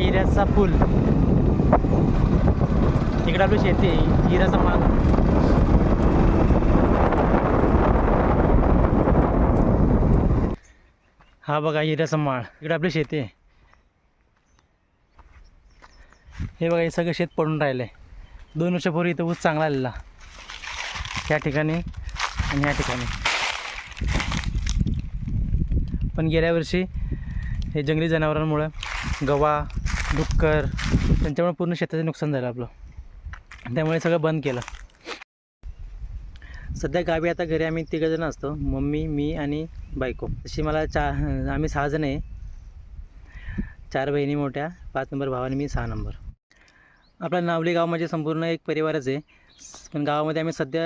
हिऱ्याचा पूल. तिकडे आपली शेती आहे हिराचा माग हा बघा हिऱ्याचा माळ इकडे आपली शेती आहे. हे बघा हे सगळं शेत पडून राहिलं आहे दोन वर्षापूर्वी इथं ऊस चांगला आलेला. ह्या ठिकाणी आणि ह्या ठिकाणी. पण गेल्या वर्षी हे जंगली जनावरांमुळं गवा डुक्कर त्यांच्यामुळे पूर्ण शेताचं नुकसान झालं आपलं. त्यामुळे सगळं बंद केलं. सध्या गावी आता घरी आम्ही तिघंजण असतो. मम्मी मी आणि बायको. तशी मला चा आम्ही सहाजणं आहे. चार बहिणी मोठ्या पाच नंबर भाव आणि मी सहा नंबर. आपला नावली गाव म्हणजे संपूर्ण एक परिवारच आहे. पण गावामध्ये आम्ही सध्या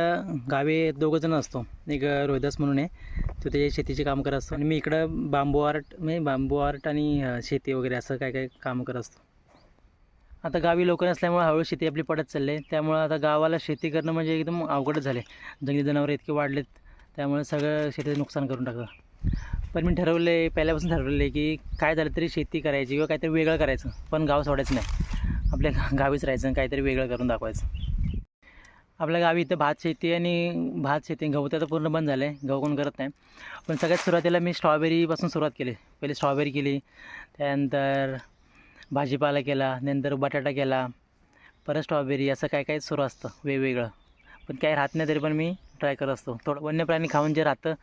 गावी दोघं जण असतो. एक रोहिदास म्हणून आहे. तो त्याच्या शेतीचे काम करत असतो. आणि मी इकडं बांबू आर्ट म्हणजे बांबू आर्ट आणि शेती वगैरे असं काय काय काम करत असतो. आता गावी लोक नसल्यामुळे हळूहळू शेती आपली पडत चालली आहे. त्यामुळं आता गावाला शेती करणं म्हणजे एकदम अवघडच झाले जंगली जनावरं इतके वाढलेत त्यामुळे सगळं शेतीचं नुकसान करून टाकलं. पण मी ठरवलं आहे पहिल्यापासून ठरवलं आहे की काय झालं तरी शेती करायची किंवा काहीतरी वेगळं करायचं. पण गाव सोडायचं नाही. आपल्या गा- गावीच राहायचं काहीतरी वेगळं करून दाखवायचं. आपल्या गावी इथं भात शेती आणि भात शेती गहू तर पूर्ण बंद झालं आहे गहू कोण करत नाही. पण सगळ्यात सुरुवातीला मी स्ट्रॉबेरीपासून सुरुवात केली. पहिले स्ट्रॉबेरी केली. त्यानंतर भाजीपाला केला नंतर बटाटा केला परत स्ट्रॉबेरी असं काय काय सुरू असतं वेगवेगळं. पण काही राहत नाही तरी पण मी ट्राय करत असतो. थोडं वन्य प्राणी खाऊन जे राहतं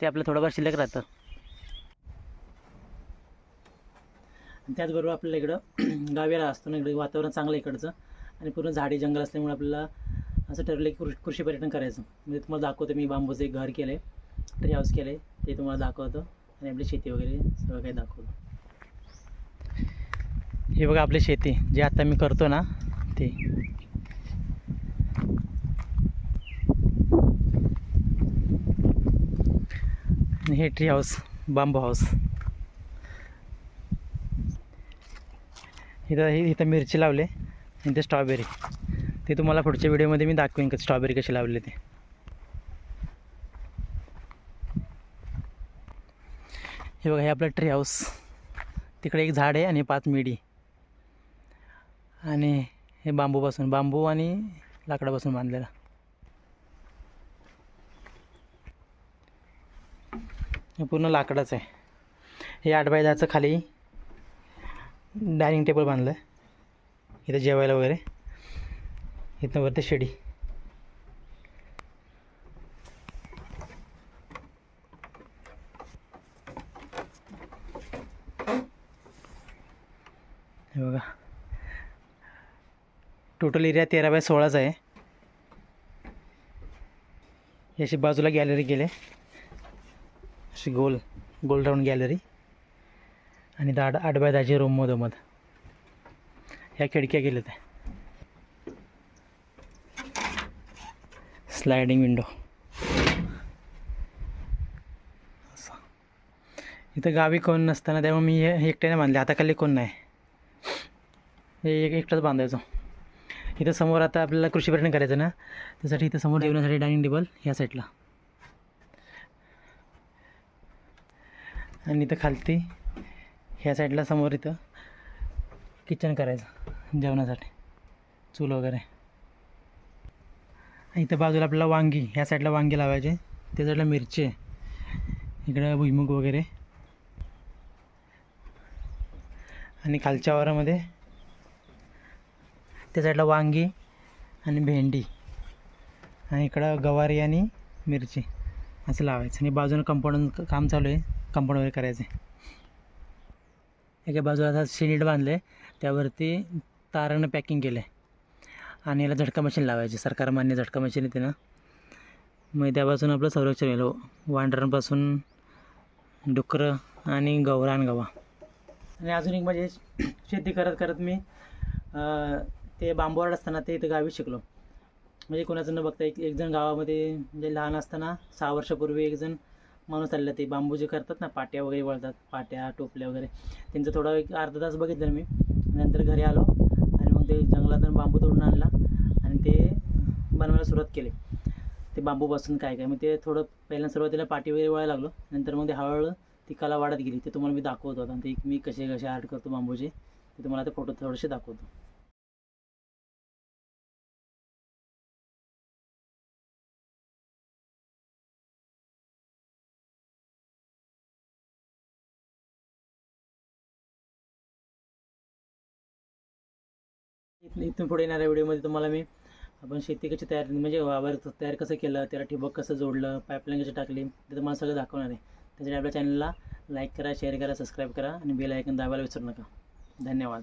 ते आपलं थोडंफार शिल्लक राहतं. आणि त्याचबरोबर आपल्याला इकडं गावीला असतो ना इकडं वातावरण चांगलं इकडचं. आणि पूर्ण झाडी जंगल असल्यामुळे आपल्याला असं ठरलं की कृषी कृषी पर्यटन करायचं. म्हणजे तुम्हाला दाखवतो मी बांबूचं एक घर केलं आहे ट्री हाऊस केलं आहे ते तुम्हाला दाखवतो. आणि आपली शेती वगैरे सगळं काही दाखवतो. हे बघा आपली शेती जे आता मी करतो ना ते. हे ट्री हाऊस बांबू हाऊस इथं हे इथं मिरची लावले आणि ते स्ट्रॉबेरी ते तुम्हाला पुढच्या व्हिडिओमध्ये मी दाखवेन का स्ट्रॉबेरी कशी लावले ते. हे बघा हे आपलं ट्री हाऊस तिकडे एक झाड आहे आणि पाच मिडी. आणि हे बांबूपासून बांबू आणि लाकडापासून बांधलेला. हे पूर्ण लाकडाचं आहे. हे आठ बाय दहाचं खाली डायनिंग टेबल बांधलं आहे इथं जेवायला वगैरे. इथं वरती शेडी. हे बघा. टोटल एरिया तेरा बाय सोळाचा आहे. याची बाजूला गॅलरी गेले अशी गोल गोल राऊंड गॅलरी आणि दहा आठ बाय दहाची रूम मधोमध. ह्या खिडक्या गेल्या त्या स्लायडिंग विंडो असं. इथं गावी कोण नसताना त्यामुळे मी हे एकट्याने बांधले. आता खाली कोण नाही. हे एक एकटाच बांधायचो. इथं समोर आता आपल्याला कृषी पर्यटन करायचं ना? त्यासाठी इथं समोर जेवण्यासाठी डायनिंग टेबल ह्या साईडला. आणि इथं खालती ह्या साईडला समोर इथं किचन करायचं जेवणासाठी. चूल वगैरे. आणि इथं बाजूला आपल्याला वांगी ह्या साईडला वांगी लावायचे. त्या साईडला मिरची इकडं भुईमुग वगैरे. आणि खालच्या वारामध्ये त्या साईडला वांगी आणि भेंडी. आणि इकडं गवारी आणि मिरची असं लावायचं. आणि बाजूनं कंपाऊंड काम चालू आहे. कंपाऊंड वगैरे करायचं आहे एका बाजूला आता शिनीट बांधले त्यावरती तारानं पॅकिंग केलं आहे आणि याला झटका मशीन लावायची. सरकार मान्य झटका मशीन येते ना मग त्यापासून आपलं संरक्षण येईल वांढरांपासून डुकरं आणि गवरान गवा. आणि अजून एक म्हणजे शेती करत करत मी ते बांबूवाड असताना ते इथं गावी शिकलो. म्हणजे कोणाचं न बघता एक एकजण गावामध्ये म्हणजे लहान असताना सहा वर्षापूर्वी एकजण माणूस आलेला ते बांबू जे करतात ना पाट्या वगैरे वळतात पाट्या टोपल्या वगैरे. त्यांचं थोडा एक अर्धा तास बघितलं मी. नंतर घरी आलो आणि मग ते जंगलातून बांबू तोडून आणला आणि ते बनवायला सुरुवात केली. ते बांबूपासून काय काय मग ते थोडं पहिल्यांदा सुरुवातीला पाटी वगैरे वळायला लागलो. नंतर मग ते हळूहळू ती कला वाढत गेली. ते तुम्हाला मी दाखवत आता. आणि ते मी कसे कसे आर्ट करतो बांबूचे ते तुम्हाला ते फोटो थोडेसे दाखवतो. इथून इथून पुढे येणाऱ्या व्हिडिओमध्ये तुम्हाला मी आपण शेती कशी तयार म्हणजे वावर तयार कसं केलं त्याला ठिबक कसं जोडलं पाईपलाईन कशी टाकली ते तुम्हाला सगळं दाखवणार आहे. त्यासाठी आपल्या चॅनलला लाईक करा शेअर करा सबस्क्राईब करा आणि बेल आयकन दाबायला विसरू नका. धन्यवाद.